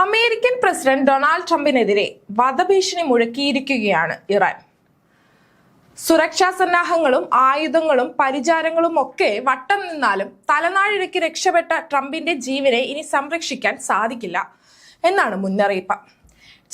American president Donald ട്രംപിനെതിരെ വധഭീഷണി മുഴക്കിയിരിക്കുകയാണ് Iran. സുരക്ഷാ സന്നാഹങ്ങളും ആയുധങ്ങളും പരിചാരങ്ങളും ഒക്കെ വട്ടം നിന്നാലും തലനാഴിഴയ്ക്ക് രക്ഷപ്പെട്ട ട്രംപിന്റെ ജീവനെ ഇനി സംരക്ഷിക്കാൻ സാധിക്കില്ല എന്നാണ് മുന്നറിയിപ്പ്.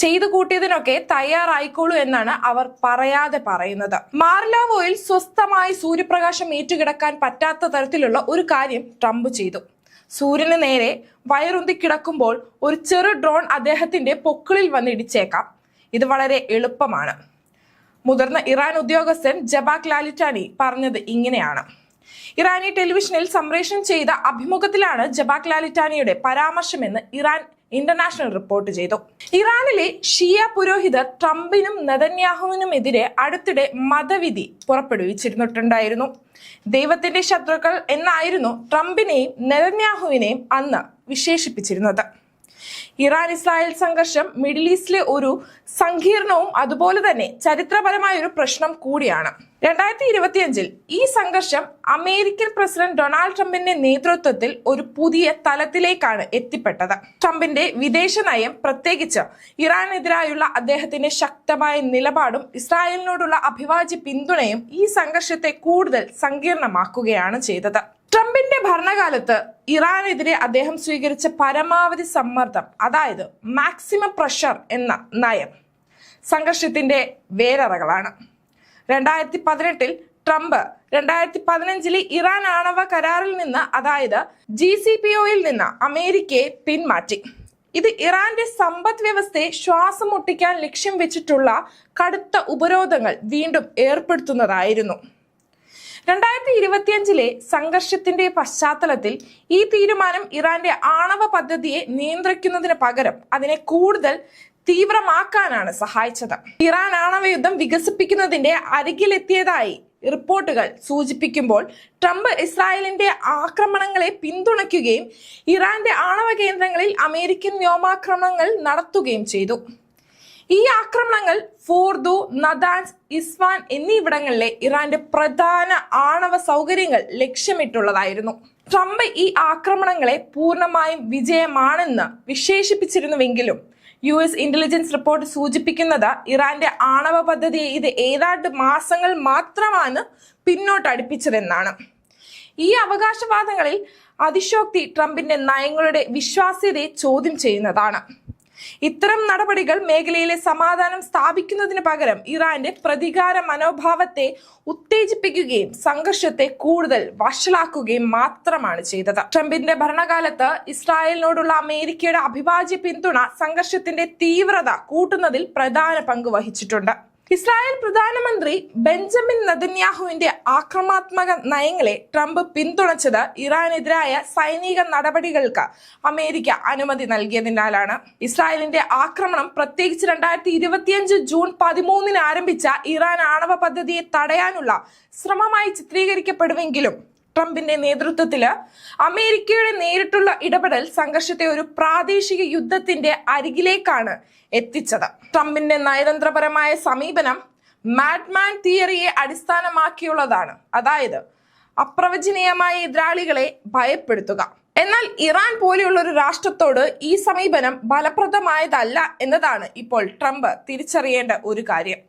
ചെയ്തു കൂട്ടിയതിനൊക്കെ തയ്യാറായിക്കോളൂ എന്നാണ് അവർ പറയാതെ പറയുന്നത്. മാർലാവോയിൽ സ്വസ്ഥമായി സൂര്യപ്രകാശം ഏറ്റുകിടക്കാൻ പറ്റാത്ത തരത്തിലുള്ള ഒരു കാര്യം ട്രംപ് ചെയ്തു. സൂര്യന് നേരെ വയറുന്തി കിടക്കുമ്പോൾ ഒരു ചെറു ഡ്രോൺ അദ്ദേഹത്തിന്റെ പൊക്കിളിൽ വന്നിടിച്ചേക്കാം ഇത് വളരെ എളുപ്പമാണ്. മുതിർന്ന ഇറാൻ ഉദ്യോഗസ്ഥൻ ജബാക് ലാലിറ്റാനി പറഞ്ഞത് ഇങ്ങനെയാണ്. ഇറാനി ടെലിവിഷനിൽ സംപ്രേഷണം ചെയ്ത അഭിമുഖത്തിലാണ് ജബാക് ലാലിറ്റാനിയുടെ പരാമർശമെന്ന് ഇറാൻ ഇന്റർനാഷണൽ റിപ്പോർട്ട് ചെയ്തു. ഇറാനിലെ ഷിയ പുരോഹിതർ ട്രംപിനും നെതന്യാഹുവിനുമെതിരെ അടുത്തിടെ മതവിധി പുറപ്പെടുവിച്ചിരുന്നിട്ടുണ്ടായിരുന്നു. ദൈവത്തിന്റെ ശത്രുക്കൾ എന്നായിരുന്നു ട്രംപിനെയും നെതന്യാഹുവിനെയും അന്ന് വിശേഷിപ്പിച്ചിരുന്നത്. ഇറാൻ ഇസ്രായേൽ സംഘർഷം മിഡിൽ ഈസ്റ്റിലെ ഒരു സങ്കീർണവും അതുപോലെ തന്നെ ചരിത്രപരമായ ഒരു പ്രശ്നം കൂടിയാണ്. രണ്ടായിരത്തി ഇരുപത്തിയഞ്ചിൽ ഈ സംഘർഷം അമേരിക്കൻ പ്രസിഡന്റ് ഡൊണാൾഡ് ട്രംപിന്റെ നേതൃത്വത്തിൽ ഒരു പുതിയ തലത്തിലേക്കാണ് എത്തിപ്പെട്ടത്. ട്രംപിന്റെ വിദേശ നയം പ്രത്യേകിച്ച് ഇറാനെതിരായുള്ള അദ്ദേഹത്തിന്റെ ശക്തമായ നിലപാടും ഇസ്രായേലിനോടുള്ള അഭിവാജ്യ പിന്തുണയും ഈ സംഘർഷത്തെ കൂടുതൽ സങ്കീർണമാക്കുകയാണ് ചെയ്തത്. ട്രംപിന്റെ ഭരണകാലത്ത് ഇറാനെതിരെ അദ്ദേഹം സ്വീകരിച്ച പരമാവധി സമ്മർദ്ദം അതായത് മാക്സിമം പ്രഷർ എന്ന നയം സംഘർഷത്തിന്റെ വേരറകളാണ്. രണ്ടായിരത്തി പതിനെട്ടിൽ ട്രംപ് രണ്ടായിരത്തി പതിനഞ്ചിലെ ഇറാൻ ആണവ കരാറിൽ നിന്ന് അതായത് ജി സി പി ഒയിൽ നിന്ന് അമേരിക്കയെ പിന്മാറ്റി. ഇത് ഇറാന്റെ സമ്പദ് വ്യവസ്ഥയെ ശ്വാസം മുട്ടിക്കാൻ ലക്ഷ്യം വെച്ചിട്ടുള്ള കടുത്ത ഉപരോധങ്ങൾ വീണ്ടും ഏർപ്പെടുത്തുന്നതായിരുന്നു. രണ്ടായിരത്തി ഇരുപത്തിയഞ്ചിലെ സംഘർഷത്തിന്റെ പശ്ചാത്തലത്തിൽ ഈ തീരുമാനം ഇറാന്റെ ആണവ പദ്ധതിയെ നിയന്ത്രിക്കുന്നതിന് പകരം അതിനെ കൂടുതൽ തീവ്രമാക്കാനാണ് സഹായിച്ചത്. ഇറാൻ ആണവയുദ്ധം വികസിപ്പിക്കുന്നതിന്റെ അരികിലെത്തിയതായി റിപ്പോർട്ടുകൾ സൂചിപ്പിക്കുമ്പോൾ ട്രംപ് ഇസ്രായേലിന്റെ ആക്രമണങ്ങളെ പിന്തുണയ്ക്കുകയും ഇറാന്റെ ആണവ കേന്ദ്രങ്ങളിൽ അമേരിക്കൻ വ്യോമാക്രമണങ്ങൾ നടത്തുകയും ചെയ്തു. ഈ ആക്രമണങ്ങൾ ഫോർദു നദാൻസ് ഇസ്വാൻ എന്നിവിടങ്ങളിലെ ഇറാന്റെ പ്രധാന ആണവ സൗകര്യങ്ങൾ ലക്ഷ്യമിട്ടുള്ളതായിരുന്നു. ട്രംപ് ഈ ആക്രമണങ്ങളെ പൂർണമായും വിജയമാണെന്ന് വിശേഷിപ്പിച്ചിരുന്നുവെങ്കിലും യു എസ് ഇന്റലിജൻസ് റിപ്പോർട്ട് സൂചിപ്പിക്കുന്നത് ഇറാന്റെ ആണവ പദ്ധതിയെ ഇത് ഏതാണ്ട് മാസങ്ങൾ മാത്രമാണ് പിന്നോട്ടടുപ്പിച്ചതെന്നാണ്. ഈ അവകാശവാദങ്ങളിൽ അതിശോക്തി ട്രംപിന്റെ നയങ്ങളുടെ വിശ്വാസ്യതയെ ചോദ്യം ചെയ്യുന്നതാണ്. ഇത്തരം നടപടികൾ മേഖലയിലെ സമാധാനം സ്ഥാപിക്കുന്നതിന് പകരം ഇറാന്റെ പ്രതികാര മനോഭാവത്തെ ഉത്തേജിപ്പിക്കുകയും സംഘർഷത്തെ കൂടുതൽ വഷളാക്കുകയും മാത്രമാണ് ചെയ്തത്. ട്രംപിന്റെ ഭരണകാലത്ത് ഇസ്രായേലിനോടുള്ള അമേരിക്കയുടെ അഭിവാജ്യ പിന്തുണ സംഘർഷത്തിന്റെ തീവ്രത കൂട്ടുന്നതിൽ പ്രധാന പങ്ക് വഹിച്ചിട്ടുണ്ട്. ഇസ്രായേൽ പ്രധാനമന്ത്രി ബെഞ്ചമിൻ നദന്യാഹുവിന്റെ ആക്രമണാത്മക നയങ്ങളെ ട്രംപ് പിന്തുണച്ചത് ഇറാനെതിരായ സൈനിക നടപടികൾക്ക് അമേരിക്ക അനുമതി നൽകിയതിനാലാണ്. ഇസ്രായേലിന്റെ ആക്രമണം പ്രത്യേകിച്ച് രണ്ടായിരത്തി ഇരുപത്തിയഞ്ച് ജൂൺ പതിമൂന്നിന് ആരംഭിച്ച ഇറാൻ ആണവ പദ്ധതിയെ തടയാനുള്ള ശ്രമമായി ചിത്രീകരിക്കപ്പെടുമെങ്കിലും ട്രംപിന്റെ നേതൃത്വത്തിൽ അമേരിക്കയുടെ നേരിട്ടുള്ള ഇടപെടൽ സംഘർഷത്തെ ഒരു പ്രാദേശിക യുദ്ധത്തിന്റെ അരികിലേക്കാണ് എത്തിച്ചത്. ട്രംപിന്റെ നയതന്ത്രപരമായ സമീപനം മാഡ്മാൻ തിയറിയെ അടിസ്ഥാനമാക്കിയുള്ളതാണ്. അതായത് അപ്രവചനീയമായ എതിരാളികളെ ഭയപ്പെടുത്തുക. എന്നാൽ ഇറാൻ പോലെയുള്ള ഒരു രാഷ്ട്രത്തോട് ഈ സമീപനം ഫലപ്രദമായതല്ല എന്നതാണ് ഇപ്പോൾ ട്രംപ് തിരിച്ചറിയേണ്ട ഒരു കാര്യം.